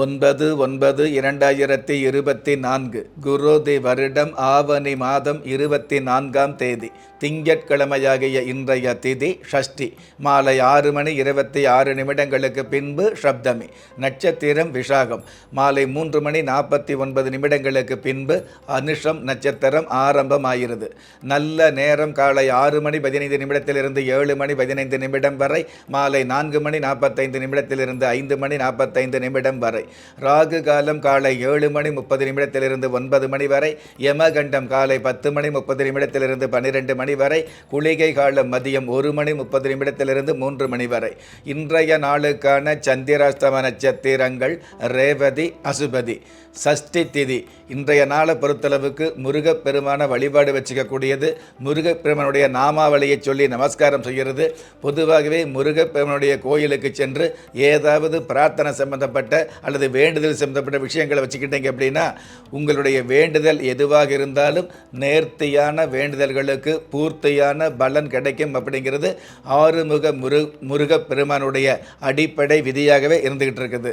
ஒன்பது ஒன்பது இரண்டாயிரத்தி இருபத்தி நான்கு குரோதி வருடம் ஆவணி மாதம் இருபத்தி நான்காம் தேதி திங்கட்கிழமையாகிய இன்றைய திதி ஷஷ்டி மாலை ஆறு மணி இருபத்தி ஆறு நிமிடங்களுக்கு பின்பு சப்தமி நட்சத்திரம் விஷாகம் மாலை மூன்று மணி நாற்பத்தி ஒன்பது நிமிடங்களுக்கு பின்பு அனுஷம் நட்சத்திரம் ஆரம்பமாகிறது. நல்ல நேரம் காலை ஆறு மணி பதினைந்து நிமிடத்திலிருந்து ஏழு மணி பதினைந்து நிமிடம் வரை மாலை நான்கு மணி நாற்பத்தைந்து நிமிடத்திலிருந்து ஐந்து மணி நாற்பத்தைந்து நிமிடம் வரை ராகு காலம் காலை ஏழு மணி முப்பது நிமிடத்திலிருந்து ஒன்பது மணி வரை யமகண்டம் காலை பத்து மணி முப்பது நிமிடத்திலிருந்து பன்னிரெண்டு மணி வரை குளிகை காலம் மதியம் ஒரு மணி முப்பது நிமிடத்திலிருந்து மூன்று மணி வரை. இன்றைய நாளுக்கான சந்திராஸ்தம நட்சத்திரங்கள் ரேவதி அசுபதி சஷ்டி திதி. இன்றைய நாளை பொறுத்தளவுக்கு முருகப்பெருமான வழிபாடு வச்சுக்கக்கூடியது. முருகப்பெருமனுடைய நாமாவளியை சொல்லி நமஸ்காரம் செய்கிறது. பொதுவாகவே முருகப்பெருமனுடைய கோயிலுக்கு சென்று ஏதாவது பிரார்த்தனை சம்பந்தப்பட்ட அல்லது வேண்டுதல் சம்பந்தப்பட்ட விஷயங்களை வச்சுக்கிட்டீங்க அப்படின்னா உங்களுடைய வேண்டுதல் எதுவாக இருந்தாலும் நேர்த்தியான வேண்டுதல்களுக்கு பூர்த்தியான பலன் கிடைக்கும் அப்படிங்கிறது ஆறுமுக முரு முருகப் பெருமானுடைய அடிப்படை விதியாகவே இருந்துகிட்டு இருக்குது.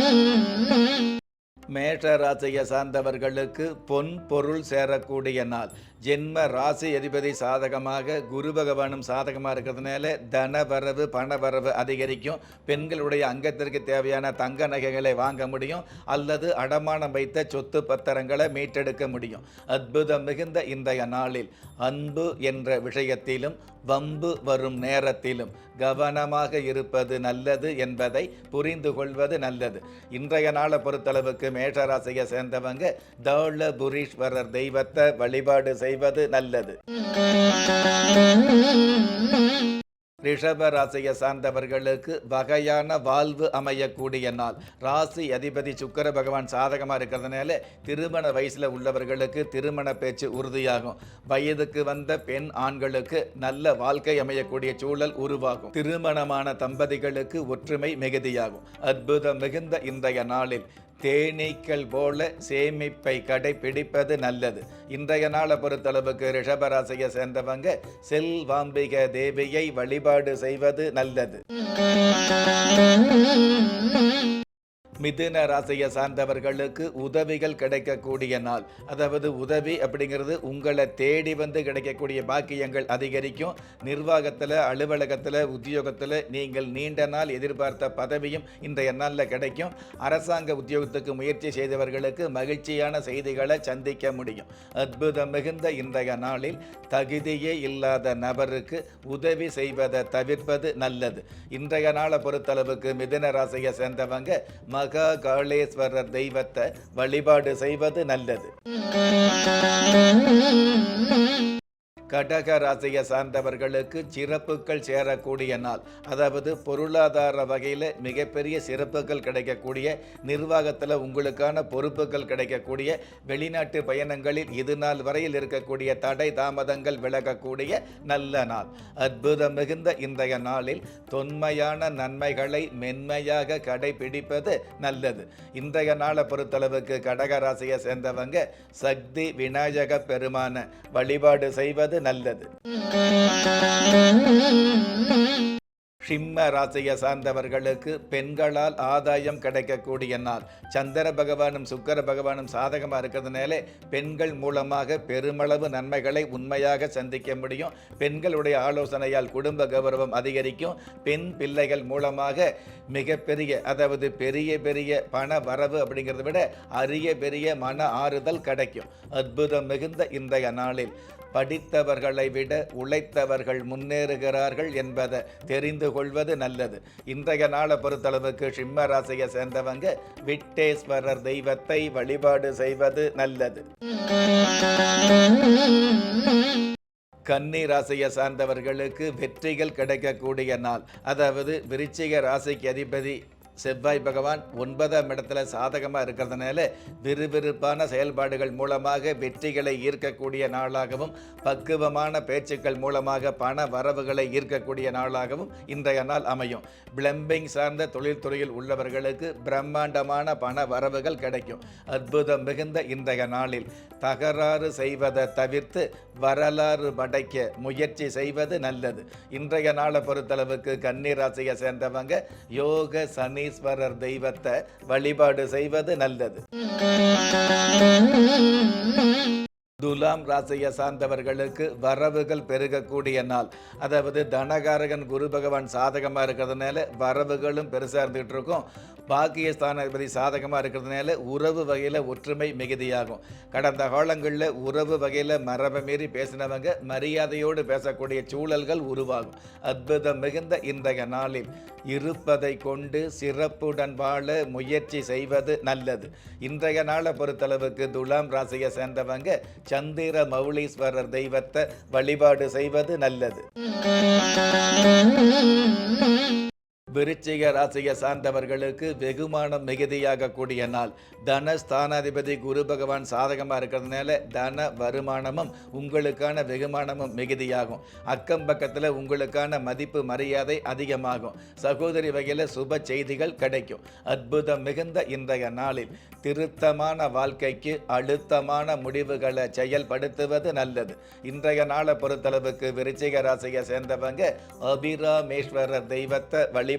Mm-hmm. மேஷ ராசியை சார்ந்தவர்களுக்கு பொன் பொருள் சேரக்கூடிய நாள். ஜென்ம ராசி அதிபதி சாதகமாக குரு பகவானும் சாதகமாக இருக்கிறதுனால தனவரவு பணவரவு அதிகரிக்கும். பெண்களுடைய அங்கத்திற்கு தேவையான தங்க நகைகளை வாங்க முடியும். அல்லது அடமானம் வைத்த சொத்து பத்திரங்களை மீட்டெடுக்க முடியும். அற்புதம் மிகுந்த இன்றைய நாளில் அன்பு என்ற விஷயத்திலும் வம்பு வரும் நேரத்திலும் கவனமாக இருப்பது நல்லது என்பதை புரிந்து கொள்வது நல்லது. இன்றைய நாளை பொறுத்தளவுக்கு மேஷராசியை சேர்ந்தவங்க தௌள புரீஸ்வரர் தெய்வத்தை வழிபாடு செய்வது நல்லது. ரிஷப ராசியை சார்ந்தவர்களுக்கு வகையான வாழ்வு அமையக்கூடிய நாள். ராசி அதிபதி சுக்கர பகவான் சாதகமாக இருக்கிறதுனால திருமண வயசில் உள்ளவர்களுக்கு திருமண பேச்சு உறுதியாகும். வயதுக்கு வந்த பெண் ஆண்களுக்கு நல்ல வாழ்க்கை அமையக்கூடிய சூழல் உருவாகும். திருமணமான தம்பதிகளுக்கு ஒற்றுமை மிகுதியாகும். அற்புதம் மிகுந்த இன்றைய நாளில் தேனீக்கள் போல சேமிப்பை கடைபிடிப்பது நல்லது. இன்றைய நாளை பொறுத்தளவுக்கு ரிஷபராசியை சேர்ந்தவங்க செல்வாம்பிக தேவியை வழிபாடு செய்வது நல்லது. மிதுன ராசியை சார்ந்தவர்களுக்கு உதவிகள் கிடைக்கக்கூடிய நாள். அதாவது உதவி அப்படிங்கிறது உங்களை தேடி வந்து கிடைக்கக்கூடிய பாக்கியங்கள் அதிகரிக்கும். நிர்வாகத்தில் அலுவலகத்தில் உத்தியோகத்தில் நீங்கள் நீண்ட நாள் எதிர்பார்த்த பதவியும் இன்றைய நாளில் கிடைக்கும். அரசாங்க உத்தியோகத்துக்கு முயற்சி செய்தவர்களுக்கு மகிழ்ச்சியான செய்திகளை சந்திக்க முடியும். அற்புதம் மிகுந்த இன்றைய நாளில் தகுதியே இல்லாத நபருக்கு உதவி செய்வதை தவிர்ப்பது நல்லது. இன்றைய நாளை பொறுத்தளவுக்கு மிதுன ராசியை சேர்ந்தவங்க மக காளேஸ்வரர் தெய்வத்தை வழிபாடு செய்வது நல்லது. கடக ராசியை சார்ந்தவர்களுக்கு சிறப்புகள் சேரக்கூடிய நாள். அதாவது பொருளாதார வகையில் மிகப்பெரிய சிறப்புகள் கிடைக்கக்கூடிய நிர்வாகத்தில் உங்களுக்கான பொறுப்புகள் கிடைக்கக்கூடிய வெளிநாட்டு பயணங்களில் இது நாள் வரையில் இருக்கக்கூடிய தடை தாமதங்கள் விலகக்கூடிய நல்ல நாள். அற்புதம் மிகுந்த இன்றைய நாளில் தொன்மையான நன்மைகளை மென்மையாக கடைபிடிப்பது நல்லது. இன்றைய நாளை பொறுத்தளவுக்கு கடக ராசியை சேர்ந்தவங்க சக்தி விநாயக பெருமான வழிபாடு செய்வது நல்லது. சிம்ம ராசியை சார்ந்தவர்களுக்கு பெண்களால் ஆதாயம் கிடைக்கக்கூடிய நாள். சந்திர பகவானும் சுக்கர பகவானும் சாதகமாக இருக்கிறதுனால பெண்கள் மூலமாக பெருமளவு நன்மைகளை உண்மையாக சந்திக்க முடியும். பெண்களுடைய ஆலோசனையால் குடும்ப கௌரவம் அதிகரிக்கும். பெண் பிள்ளைகள் மூலமாக மிகப்பெரிய அதாவது பெரிய பெரிய பண வரவு அப்படிங்கிறத விட அரிய பெரிய மன ஆறுதல் கிடைக்கும். அற்புதம் மிகுந்த இன்றைய நாளில். படித்தவர்களை விட உழைத்தவர்கள் முன்னேறுகிறார்கள் என்பதை தெரிந்து கொள்வது நல்லது. இன்றைய நாளை பொறுத்தளவுக்கு சிம்ம ராசியை சேர்ந்தவங்க விட்டேஸ்வரர் தெய்வத்தை வழிபாடு செய்வது நல்லது. கன்னி ராசியை சார்ந்தவர்களுக்கு வெற்றிகள் கிடைக்கக்கூடிய நாள். அதாவது விருச்சிக ராசிக்கு அதிபதி செவ்வாய் பகவான் ஒன்பதாம் இடத்துல சாதகமாக இருக்கிறதுனால விறுவிறுப்பான செயல்பாடுகள் மூலமாக வெற்றிகளை ஈர்க்கக்கூடிய நாளாகவும் பக்குவமான பேச்சுக்கள் மூலமாக பண வரவுகளை ஈர்க்கக்கூடிய நாளாகவும் இன்றைய நாள் அமையும். பிளம்பிங் சார்ந்த தொழில்துறையில் உள்ளவர்களுக்கு பிரம்மாண்டமான பண வரவுகள் கிடைக்கும். அற்புதம் மிகுந்த இன்றைய நாளில் தகராறு செய்வதை தவிர்த்து வரலாறு படைக்க முயற்சி செய்வது நல்லது. இன்றைய நாளை பொறுத்தளவுக்கு கன்னி ராசியை சேர்ந்தவங்க யோக சனி சனீஸ்வரர் தெய்வத்தை வழிபாடு செய்வது நல்லது. துலாம் ராசியை சார்ந்தவர்களுக்கு வரவுகள் பெருகக்கூடிய நாள். அதாவது தனகாரகன் குரு பகவான் சாதகமாக இருக்கிறதுனால வரவுகளும் பெருசாக இருந்துகிட்டு இருக்கும். பாக்கியஸ்தானாதிபதி சாதகமாக இருக்கிறதுனால உறவு வகையில் ஒற்றுமை மிகுதியாகும். கடந்த காலங்களில் உறவு வகையில் மரபை மீறி பேசினவங்க மரியாதையோடு பேசக்கூடிய சூழல்கள் உருவாகும். அற்புதம் மிகுந்த இன்றைய நாளில் இருப்பதை கொண்டு சிறப்புடன் வாழ முயற்சி செய்வது நல்லது. இன்றைய நாளை பொறுத்தளவுக்கு துலாம் ராசியை சேர்ந்தவங்க சந்திர மௌலீஸ்வரர் தெய்வத்தை வழிபாடு செய்வது நல்லது. விருச்சிக ராசியை சார்ந்தவர்களுக்கு வெகுமானம் மிகுதியாக கூடிய நாள். தன ஸ்தானாதிபதி குரு பகவான் சாதகமாக இருக்கிறதுனால தன வருமானமும் உங்களுக்கான வெகுமானமும் மிகுதியாகும். அக்கம் பக்கத்தில் உங்களுக்கான மதிப்பு மரியாதை அதிகமாகும். சகோதரி வகையில் சுப செய்திகள் கிடைக்கும். அற்புதம் மிகுந்த இன்றைய நாளில் திருத்தமான வாழ்க்கைக்கு அழுத்தமான முடிவுகளை செயல்படுத்துவது நல்லது. இன்றைய நாளை பொறுத்தளவுக்கு விருச்சிக ராசியை சேர்ந்தவங்க அபிராமேஸ்வரர் தெய்வத்தை வழி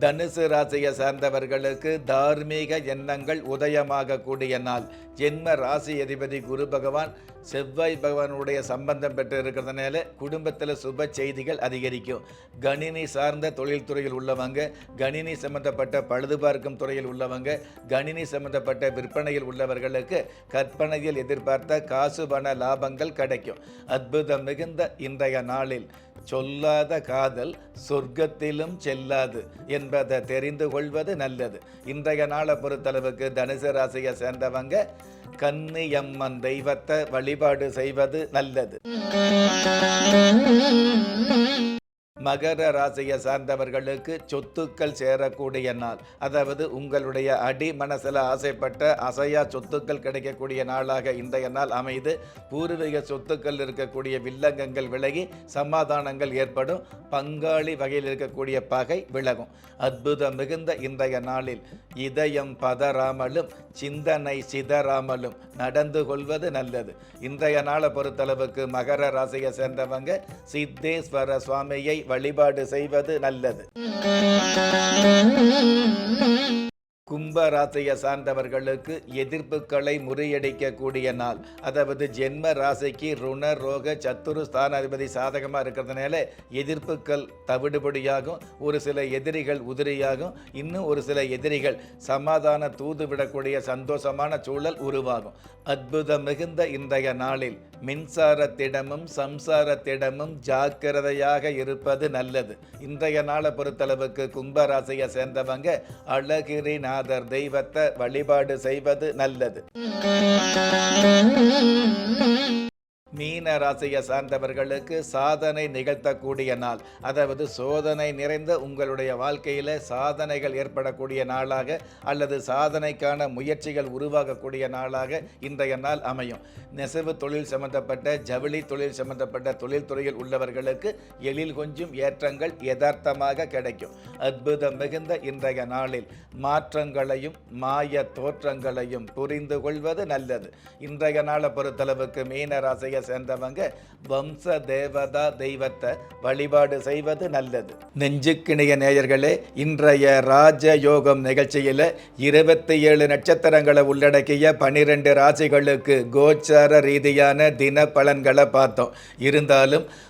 தனுசு ராசியை சார்ந்தவர்களுக்கு தார்மீக எண்ணங்கள் உதயமாகக்கூடிய நாள். ஜென்ம ராசி அதிபதி குரு பகவான் செவ்வாய் பகவானுடைய சம்பந்தம் பெற்று இருக்கிறதுனால குடும்பத்தில் சுப செய்திகள் அதிகரிக்கும். கணினி சார்ந்த தொழில்துறையில் உள்ளவங்க கணினி சம்பந்தப்பட்ட பழுது பார்க்கும் துறையில் உள்ளவங்க கணினி சம்பந்தப்பட்ட விற்பனையில் உள்ளவர்களுக்கு கற்பனையில் எதிர்பார்த்த காசு பண லாபங்கள் கிடைக்கும். அற்புதம் மிகுந்த இன்றைய நாளில். சொல்லாத காதல் சொர்க்கத்திலும் செல்லாது என்பதை தெரிந்து கொள்வது நல்லது. இன்றைய நாளை பொறுத்தளவுக்கு தனுசு ராசியை சேர்ந்தவங்க கன்னியம்மன் தெய்வத்தை வழிபாடு செய்வது நல்லது. மகர ராசியை சார்ந்தவர்களுக்கு சொத்துக்கள் சேரக்கூடிய நாள். அதாவது உங்களுடைய அடி மனசில் ஆசைப்பட்ட அசையா சொத்துக்கள் கிடைக்கக்கூடிய நாளாக இன்றைய நாள் அமைது. பூர்வீக சொத்துக்கள் இருக்கக்கூடிய வில்லங்கங்கள் விலகி சமாதானங்கள் ஏற்படும். பங்காளி வகையில் இருக்கக்கூடிய பகை விலகும். அற்புதம் மிகுந்த இன்றைய நாளில் இதயம் பதறாமலும் சிந்தனை சிதறாமலும் நடந்து கொள்வது நல்லது. இன்றைய நாளை பொறுத்தளவுக்கு மகர ராசியை சேர்ந்தவங்க சித்தேஸ்வர சுவாமியை வழிபாடு செய்வது நல்லது. கும்பராசையை சார்ந்தவர்களுக்கு எதிர்ப்புகளை முறியடிக்கக்கூடிய நாள். அதாவது ஜென்ம ராசிக்கு ருண ரோக சத்துரு ஸ்தானாதிபதி சாதகமாக இருக்கிறதுனால எதிர்ப்புகள் தவிடுபடியாகும். ஒரு சில எதிரிகள் உதிரியாகும். இன்னும் ஒரு சில எதிரிகள் சமாதான தூது விடக்கூடிய சந்தோஷமான சூழல் உருவாகும். அற்புதம் மிகுந்த இன்றைய நாளில் மின்சாரத்திடமும் சம்சாரத்திடமும் ஜாக்கிரதையாக இருப்பது நல்லது. இன்றைய நாளை பொறுத்தளவுக்கு கும்பராசியை சேர்ந்தவங்க அழகிரிநாதர் தெய்வத்தை வழிபாடு செய்வது நல்லது. மீன ராசியை சார்ந்தவர்களுக்கு சாதனை நிகழ்த்தக்கூடிய நாள். அதாவது சோதனை நிறைந்த உங்களுடைய வாழ்க்கையில் சாதனைகள் ஏற்படக்கூடிய நாளாக அல்லது சாதனைக்கான முயற்சிகள் உருவாகக்கூடிய நாளாக இன்றைய நாள் அமையும். நெசவு தொழில் சம்பந்தப்பட்ட ஜவுளி தொழில் சம்பந்தப்பட்ட தொழில்துறையில் உள்ளவர்களுக்கு எழில் கொஞ்சம் ஏற்றங்கள் யதார்த்தமாக கிடைக்கும். அற்புதம் மிகுந்த இன்றைய நாளில் மாற்றங்களையும் மாய தோற்றங்களையும் புரிந்து கொள்வது நல்லது. இன்றைய நாளை பொறுத்தளவுக்கு மீன ராசியை சேர்ந்தவங்க வம்ச தேவதா தெய்வத்தை வழிபாடு செய்வது நல்லது. நெஞ்சுக்கிணைய நேயர்களே இன்றைய ராஜ யோகம் நிகழ்ச்சியில் இருபத்தி ஏழு நட்சத்திரங்களை உள்ளடக்கிய பனிரெண்டு ராசிகளுக்கு கோச்சார ரீதியான தின பலன்களை பார்த்தோம். இருந்தாலும்